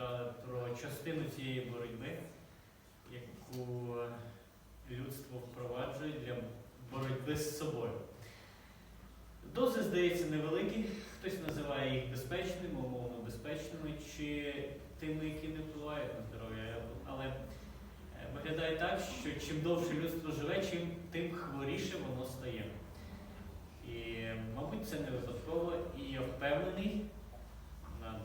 та про частину цієї боротьби, яку людство впроваджує для боротьби з собою. Дози, здається, невеликі. Хтось називає їх безпечними, умовно безпечними, чи тими, які не впливають на здоров'я. Але е, виглядає так, що чим довше людство живе, чим тим хворіше воно стає. І, мабуть, це не випадково, і я впевнений на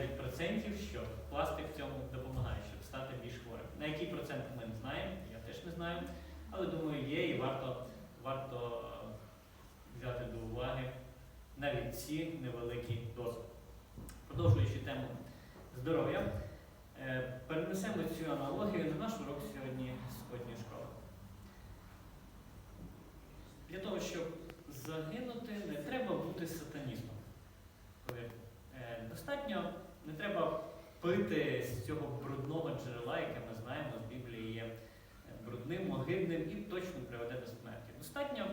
99%, що пластик в цьому допомагає, щоб стати більш хворим. На який процент ми не знаємо, я теж не знаю, але думаю, є і варто, варто е, взяти до уваги навіть ці невеликі дози. Продовжуючи тему здоров'я, е, перенесемо цю аналогію на наш урок сьогодні сходньої школи. Для того, щоб загинути, не треба бути сатаністом. Повірте. Е, Достатньо не треба пити з цього брудного джерела, яке ми знаємо з Біблії є е, брудним, огидним і точно приведе до смерті. Достатньо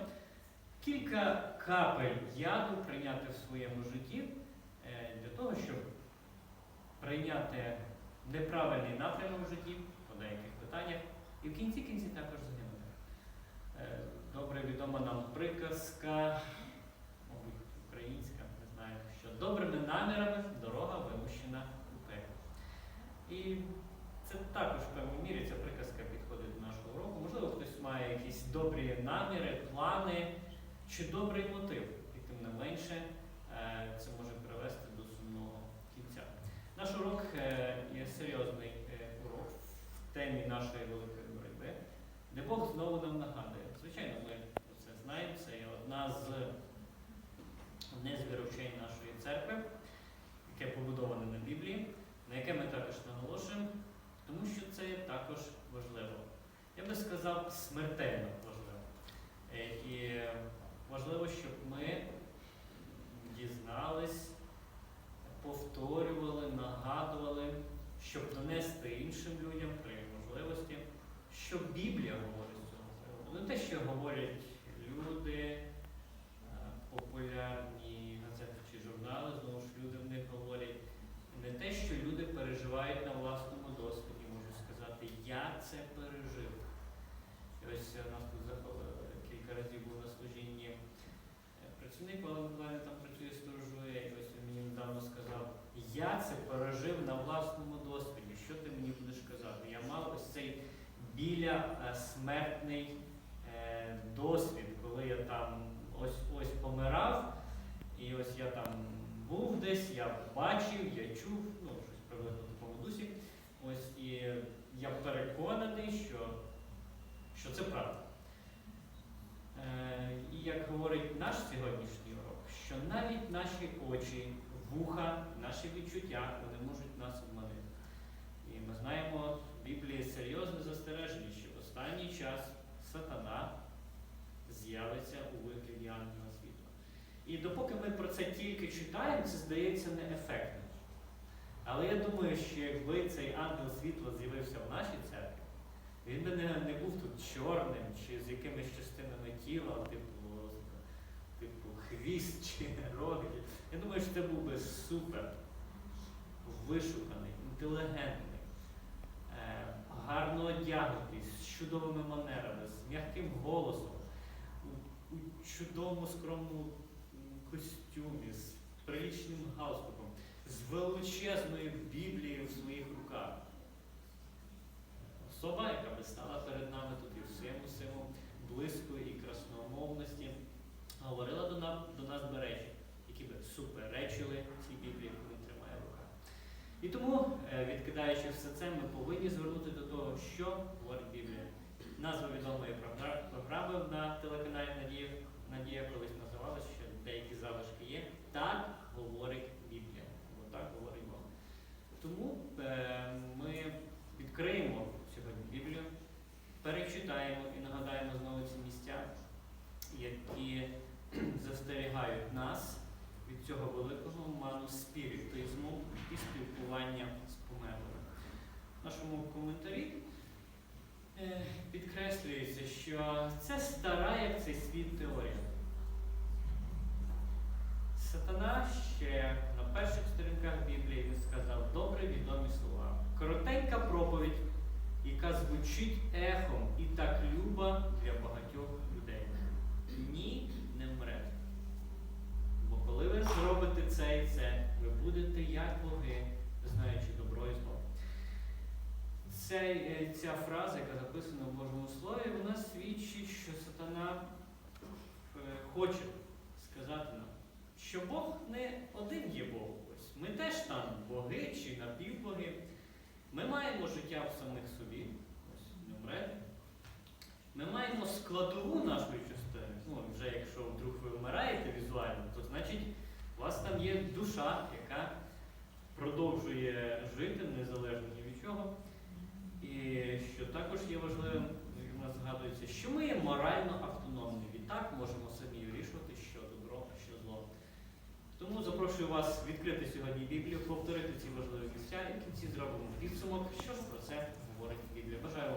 кілька капель яду прийняти в своєму житті е, для того, щоб прийняти неправильний напрямок в житті по деяких питаннях і в кінці кінці також загинути. Е, Добре відома нам приказка, мабуть, українська, не знаю, що добрими намірами дорога пекло. І це також в певній мірі ця приказка підходить до нашого уроку. Можливо, хтось має якісь добрі наміри, плани чи добрий мотив. І тим не менше е, це може привести до сумного кінця. Наш урок е, є серйозний е, урок в темі нашої великої боротьби, де Бог знову нам нагадує. Звичайно, ми про це знаємо. Це є одна з одне з віручень нашої церкви, яке побудоване на Біблії, на яке ми також наголошуємо, тому що це також важливо. Я би сказав, смертельно важливо. Е, І важливо, щоб ми дізнались, повторювали, нагадували, щоб донести іншим людям при можливості, що Біблія говорить з цього. Не те, що говорять люди, е, популярні газети чи журнали, знову ж люди в них говорять. Не те, що люди переживають на власному досвіді, можу сказати, я це пережив. І ось у нас тут захо- кілька разів був на служінні е, працівник, але буквально там працює сторожує, і ось він мені недавно сказав, я це пережив на власному досвіді. Що ти мені будеш казати? Я мав ось цей біля е, смертний е, досвід, коли я там ось ось помирав, і ось я там був десь, я бачив, я чув, ну щось приблизно в такому. Ось і я переконаний, що, що це правда. Е, і як говорить наш сьогоднішній урок, що навіть наші очі, вуха, наші відчуття вони можуть нас обманити. І ми знаємо Біблії серйозне застереження, що в останній час сатана з'явиться у вигляді ангела світла. І допоки ми про це тільки читаємо, це здається неефектним. Але я думаю, що якби цей ангел світла з'явився в нашій церкві, він би не, не був тут чорним чи з якимись частинами тіла, типу, типу хвіст чи роги. Я думаю, що це був би супер вишуканий, інтелігентний, гарно одягнутий, з чудовими манерами, з м'яким голосом, у, у чудовому скромному костюмі, з прилічним галстуком, з величезною Біблією в своїх руках. Особа, яка би стала перед нами тут і всьому своєму блиску і красномовності, говорила до нас, до нас би речі, які би суперечили цій Біблії, яку він тримає в руках. І тому, відкидаючи все це, ми повинні звернути до того, що говорить Біблія. Назва відомої програ- програми на телеканалі Надія, Надія колись називалась, що деякі залишки є. Так говорить Біблія. Бо так говорить Бог. Тому е, ми відкриємо сьогодні Біблію, перечитаємо і нагадаємо знову ці місця, які застерігають нас від цього великого ману спіритизму і спілкування з померлими. В нашому коментарі е, підкреслюється, що це стара, як цей світ теорія. Сатана ще на перших сторінках Біблії він сказав, звучить ехом і так люба для багатьох людей. Ні, не вмрете. Бо коли ви зробите це і це, ви будете як боги, знаючи добро і зло. Цей, ця фраза, яка записана в Божому Слові, вона свідчить, що сатана е, хоче сказати нам, що Бог не один є Бог. Ось ми теж там боги чи напівбоги. Ми маємо життя в самих собі, ось не вмрете. Ми маємо складову нашої частини. Ну, вже якщо вдруг ви вмираєте візуально, то значить у вас там є душа, яка продовжує жити незалежно ні від чого. І що також є важливим, як у нас згадується, що ми є морально автономні. Відтак можемо самі вирішувати, що добро, що зло. Тому запрошую вас відкрити сьогодні Біблію, повторити ці важливі місця і в кінці зробимо підсумок, що ж про це говорить Біблія. Бажаю